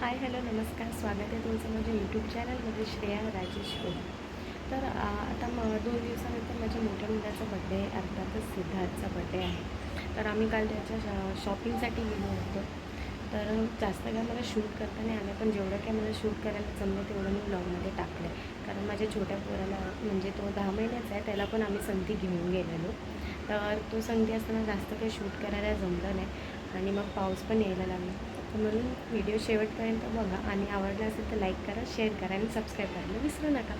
Hi hello नमस्कार. स्वागत आहे तुमचं माझ्या यूट्यूब चॅनलमध्ये श्रेया राजेश हो. तर आता म दोन दिवसानंतर माझ्या मोठ्या मुलाचा बड्डे आहे अर्थातच सिद्धार्थचा बड्डे आहे. तर आम्ही काल त्याच्या शॉ- शॉपिंगसाठी गेलो होतो. तर जास्त काय मला शूट करता नाही आलं पण जेवढं काय मला शूट करायला जमलं तेवढं मी ब्लॉगमध्ये टाकलं कारण माझ्या छोट्या पोराला म्हणजे तो दहा महिन्याचा आहे त्याला पण आम्ही संधी घेऊन गेलेलो. तर तो संधी असताना जास्त काही शूट करायला जमलं नाही. आणि मग पाऊस पण यायला लागला. तर म्हणून व्हिडिओ शेवटपर्यंत बघा आणि आवडला असेल तर लाईक करा शेअर करा आणि सबस्क्राईब करायला विसरू नका.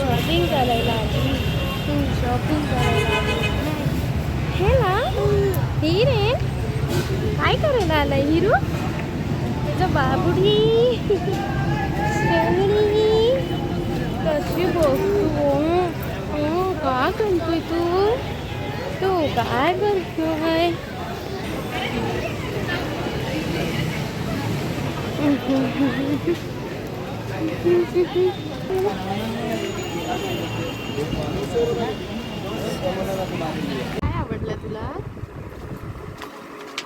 शॉपिंग करायला करायला हे ना? काय करायला आला हिरू? तुझं बाबुडी शेवडी कशी बसतो हो काय करतोय तू तू काय करतोय काय आवडलं तुला?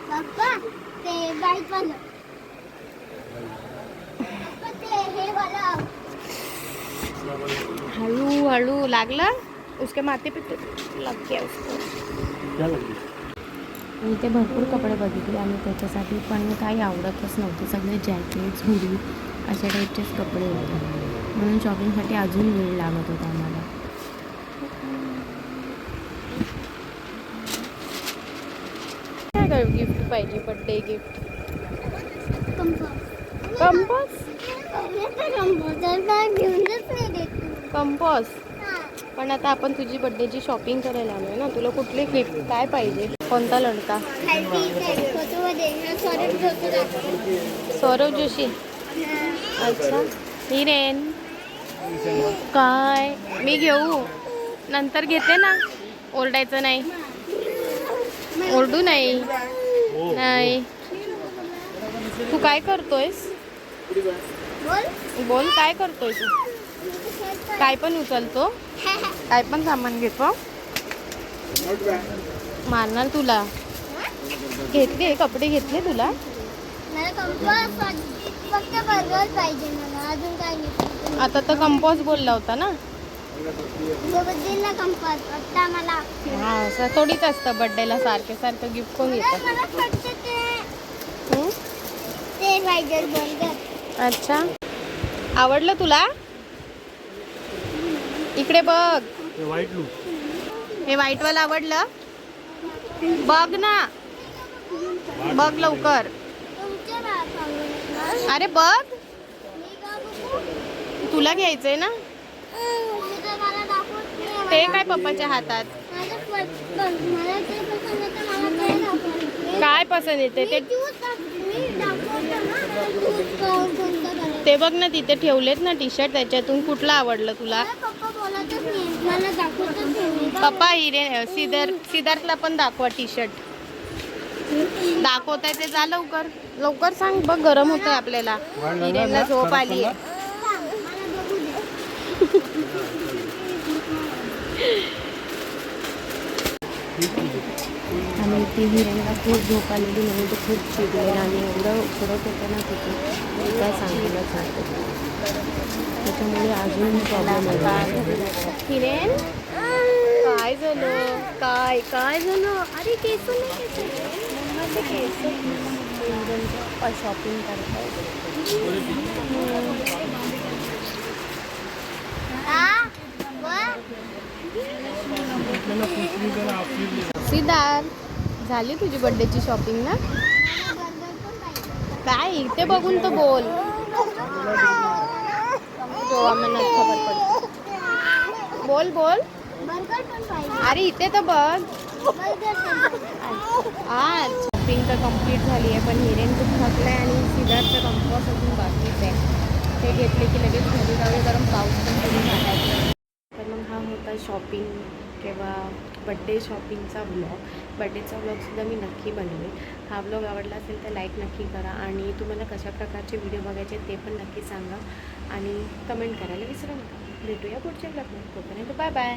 पप्पा ते वाईट वालं पप्पा ते हे वाला. हळू हळू लागला? उसके माथे पे लग गया उसको. इथे भरपूर कपडे बघितले आणि त्याच्यासाठी पण काही आवडतच नव्हते. सगळे जॅकेट्स हुडी अशा टाईपचेच कपडे होते. म्हणून शॉपिंगसाठी अजून वेळ लागत होता आम्हाला. काय काय गिफ्ट पाहिजे birthday gift compass. Compass? Compass? पण आता आपण तुझी बड्डेची शॉपिंग करायला आलोय ना. तुला कुठली गिफ्ट काय पाहिजे? कोणता लडका? खालती इथे फोटोमध्ये सॉरी फोटो दाखव सौरव जोशी? अच्छा. हिरेन? काय? मी घेऊ. नंतर घेते ना. ओरडायचं नाही. ओरडू नाही. नाही. तू काय करतोयस? बोल. बोल काय करतोय तू? काय पण उचलतो. काय पण सामान घेतो मारणार तुला घेतले कपडे घेतले तुला आता तर कंपॉस बोलला होता ना हा असं थोडीच असतं बड्डेला सारखे सारखं गिफ्ट कोण घेतं अच्छा आवडलं तुला इकडे बघ. व्हाईट लूक हे व्हाईटवाला आवडलं? बघ ना. बघ लवकर. अरे बघ. तुला घ्यायचंय ना? ते काय पप्पाच्या हातात. काय पसंत येते ते? ते बघ ना तिथे ठेवलेत ना टी शर्ट त्याच्यातून कुठलं आवडलं तुला? पप्पा हिरे सिद्धार्थ सिद्धार्थला पण दाखवा टी शर्ट दाखवताय ते जा लवकर. लवकर सांग बघ गरम होतंय आपल्याला. हिरेनला झोप आली आहे. मला बघू दे आणि ती हिरेनला खूप झोप आलेली म्हणून तो खूप चिडलेला आणि एवढं उकडत होतं ना तिथे काय सांगायलाच नको त्याच्यामुळे अजून प्रॉब्लेम हिरेन काय झालं? काय काय झालं? अरे केस नाही केस शॉपिंग? सिद्धार्थ झाली तुझी बड्डेची शॉपिंग ना? काय इथे बघून तर बोल. आम्हाला खबर पडते. बोल बोल. अरे इथे तर बघ. हा आज शॉपिंग तर कंप्लीट झाली आहे पण हिरेन खूप थकलाय आणि सिद्धार्थचं कंपॉस अजून बाकीच आहे. ते घेतले की लगेच घरी जावे कारण पाऊस पण कमी झाला आहे तर मग हा होता शॉपिंग किंवा बड्डे शॉपिंगचा ब्लॉग बड्डेचा ब्लॉगसुद्धा मी नक्की बनवेल हा ब्लॉग आवडला असेल तर लाईक नक्की करा आणि तुम्हाला कशा प्रकारचे व्हिडिओ बघायचे ते पण नक्की सांगा आणि कमेंट करायला विसरू नका. भेटूया पुढच्या ब्लॉगमध्ये तोपर्यंत बाय बाय